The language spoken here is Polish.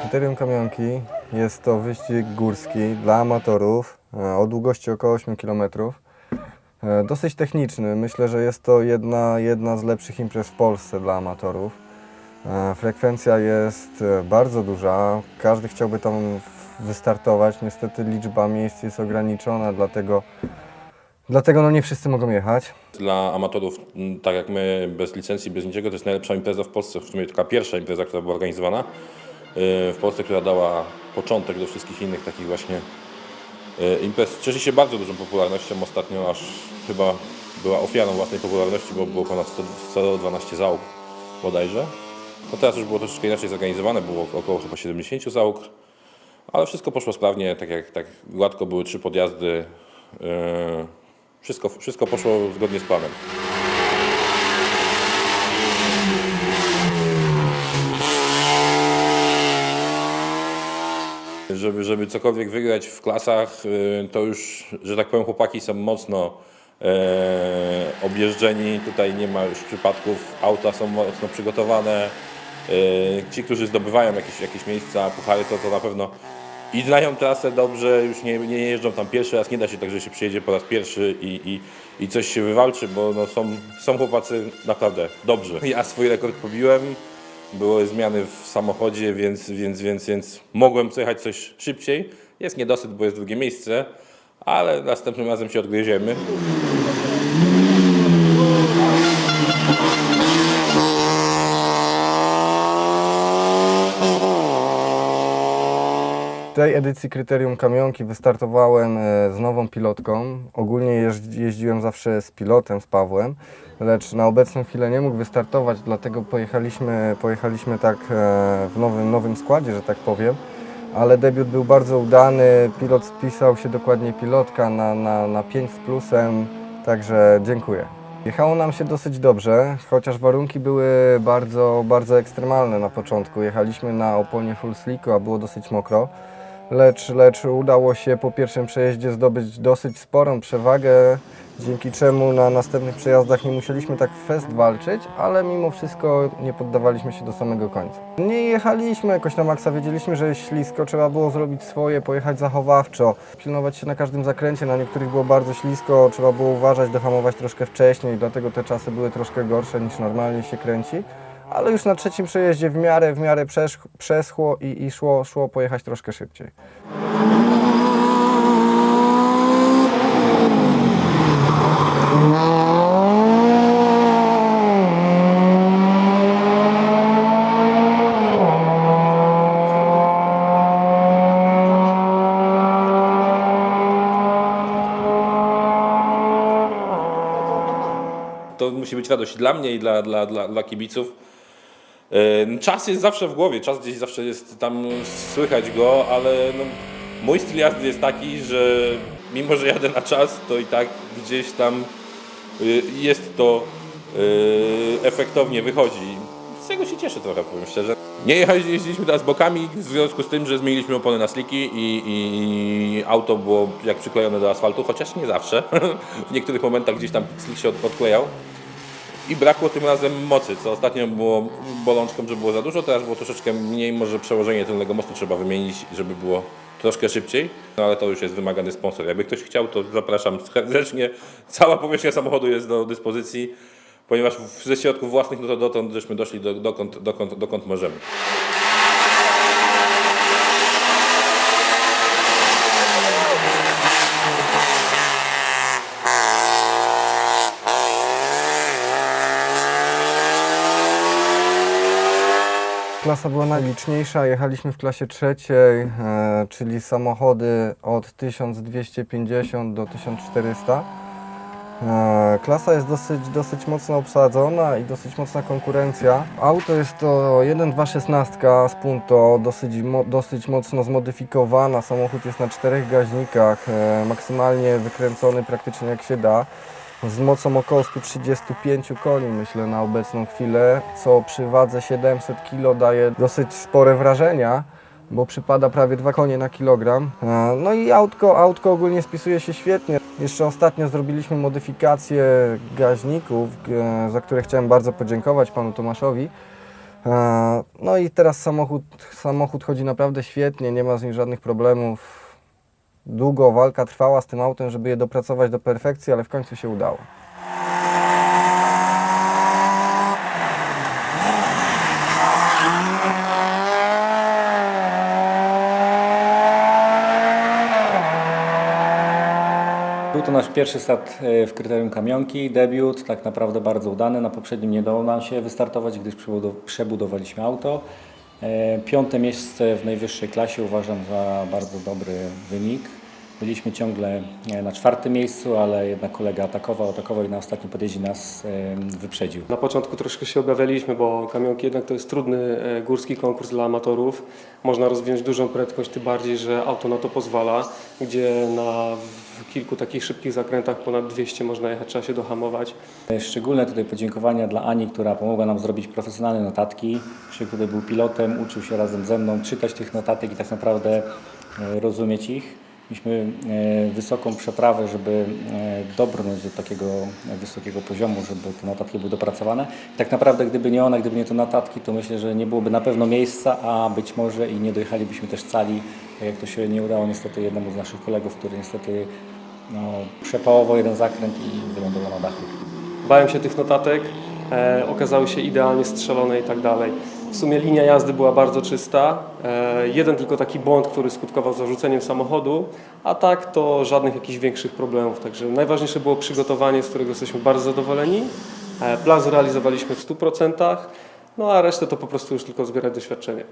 Kryterium kamionki jest to wyścig górski dla amatorów e, o długości około 8 km. E, Dosyć techniczny. Myślę, że jest to jedna, jedna z lepszych imprez w Polsce dla amatorów. E, Frekwencja jest bardzo duża. Każdy chciałby tam wystartować. Niestety liczba miejsc jest ograniczona, dlatego, dlatego no nie wszyscy mogą jechać. Dla amatorów, tak jak my, bez licencji, bez niczego, to jest najlepsza impreza w Polsce. W sumie taka pierwsza impreza, która była organizowana yy, w Polsce, która dała początek do wszystkich innych takich właśnie yy, imprez. Cieszy się bardzo dużą popularnością. Ostatnio aż chyba była ofiarą własnej popularności, bo było ponad 100, 112 załóg bodajże. No teraz już było troszeczkę inaczej zorganizowane, było około chyba 70 załóg, ale wszystko poszło sprawnie, tak jak tak gładko były trzy podjazdy. Yy, wszystko, wszystko poszło zgodnie z planem. Żeby, żeby cokolwiek wygrać w klasach, y, to już, że tak powiem, chłopaki są mocno e, objeżdżeni. Tutaj nie ma już przypadków, auta są mocno przygotowane. E, ci, którzy zdobywają jakieś, jakieś miejsca, puchary, to, to na pewno i znają trasę dobrze, już nie, nie jeżdżą tam pierwszy raz, nie da się tak, że się przyjedzie po raz pierwszy i, i, i coś się wywalczy, bo no są, są chłopacy naprawdę dobrzy. Ja swój rekord pobiłem, były zmiany w samochodzie, więc, więc, więc, więc mogłem przejechać coś szybciej. Jest niedosyt, bo jest drugie miejsce, ale następnym razem się odgryziemy. Tej edycji Kryterium Kamionki wystartowałem e, z nową pilotką. Ogólnie jeździ- jeździłem zawsze z pilotem, z Pawłem, lecz na obecną chwilę nie mógł wystartować, dlatego pojechaliśmy, pojechaliśmy tak e, w nowym, nowym składzie, że tak powiem. Ale debiut był bardzo udany, pilot spisał się dokładnie pilotka na, na, na 5 z plusem, także dziękuję. Jechało nam się dosyć dobrze, chociaż warunki były bardzo, bardzo ekstremalne na początku. Jechaliśmy na oponie full slicku, a było dosyć mokro lecz, lecz udało się po pierwszym przejeździe zdobyć dosyć sporą przewagę, dzięki czemu na następnych przejazdach nie musieliśmy tak fest walczyć, ale mimo wszystko nie poddawaliśmy się do samego końca. Nie jechaliśmy jakoś na maksa, wiedzieliśmy, że jest ślisko, trzeba było zrobić swoje, pojechać zachowawczo, pilnować się na każdym zakręcie, na niektórych było bardzo ślisko, trzeba było uważać, dohamować troszkę wcześniej, dlatego te czasy były troszkę gorsze niż normalnie się kręci ale już na trzecim przejeździe w miarę, w miarę przeschło i, i szło, szło pojechać troszkę szybciej. To musi być radość dla mnie i dla, dla, dla, dla kibiców. E, Czas jest zawsze w głowie, czas gdzieś zawsze jest tam, słychać go, ale no, mój styl jazdy jest taki, że mimo, że jadę na czas, to i tak gdzieś tam y, jest to y, efektownie wychodzi. Z tego się cieszę trochę, powiem szczerze. Nie jeździliśmy teraz bokami w związku z tym, że zmieniliśmy opony na sliki i, i auto było jak przyklejone do asfaltu, chociaż nie zawsze. w niektórych momentach gdzieś tam slik się od, odklejał. I brakło tym razem mocy, co ostatnio było bolączką, że było za dużo, teraz było troszeczkę mniej, może przełożenie tylnego mostu trzeba wymienić, żeby było troszkę szybciej, no ale to już jest wymagany sponsor. Jakby ktoś chciał, to zapraszam serdecznie. Cała powierzchnia samochodu jest do dyspozycji, ponieważ ze środków własnych, no to dotąd żeśmy doszli do, dokąd, dokąd, dokąd możemy. Klasa była najliczniejsza, jechaliśmy w klasie trzeciej, e, czyli samochody od 1250 do 1400. E, Klasa jest dosyć, dosyć mocno obsadzona i dosyć mocna konkurencja. Auto jest to 1.2.16 z Punto, dosyć, dosyć mocno zmodyfikowana. Samochód jest na czterech gaźnikach, e, maksymalnie wykręcony praktycznie jak się da. Z mocą około 135 koni myślę na obecną chwilę, co przy wadze 700 kg daje dosyć spore wrażenia bo przypada prawie 2 konie na kilogram. E, No i autko, autko ogólnie spisuje się świetnie. Jeszcze ostatnio zrobiliśmy modyfikację gaźników, g- za które chciałem bardzo podziękować panu Tomaszowi. E, No i teraz samochód, samochód chodzi naprawdę świetnie, nie ma z nim żadnych problemów. Długo walka trwała z tym autem, żeby je dopracować do perfekcji, ale w końcu się udało. Był to nasz pierwszy start e, w kryterium kamionki, debiut, tak naprawdę bardzo udany. Na poprzednim nie udało nam się wystartować, gdyż przebudow- przebudowaliśmy auto. E, Piąte miejsce w najwyższej klasie uważam za bardzo dobry wynik. Byliśmy ciągle e, na czwartym miejscu, ale jednak kolega atakował, atakował i na ostatnim podjeździe nas e, wyprzedził. Na początku troszkę się obawialiśmy, bo kamionki jednak to jest trudny e, górski konkurs dla amatorów. Można rozwinąć dużą prędkość, tym bardziej, że auto na to pozwala, gdzie na w kilku takich szybkich zakrętach ponad 200 można jechać, trzeba się dohamować. Szczególne tutaj podziękowania dla Ani, która pomogła nam zrobić profesjonalne notatki. Krzyk tutaj był pilotem, uczył się razem ze mną czytać tych notatek i tak naprawdę e, rozumieć ich. Mieliśmy e, wysoką przeprawę, żeby e, dobrnąć do takiego e, wysokiego poziomu, żeby te notatki były dopracowane. I tak naprawdę gdyby nie ona, gdyby nie te notatki, to myślę, że nie byłoby na pewno miejsca, a być może i nie dojechalibyśmy też cali, tak jak to się nie udało niestety jednemu z naszych kolegów, który niestety no, przepałował jeden zakręt i wylądował na dachu. Bałem się tych notatek, e, okazały się idealnie strzelone i tak dalej. W sumie linia jazdy była bardzo czysta. E, jeden tylko taki błąd, który skutkował zarzuceniem samochodu, a tak to żadnych jakichś większych problemów. Także najważniejsze było przygotowanie, z którego jesteśmy bardzo zadowoleni. E, plan zrealizowaliśmy w 100%, no a resztę to po prostu już tylko zbierać doświadczenie.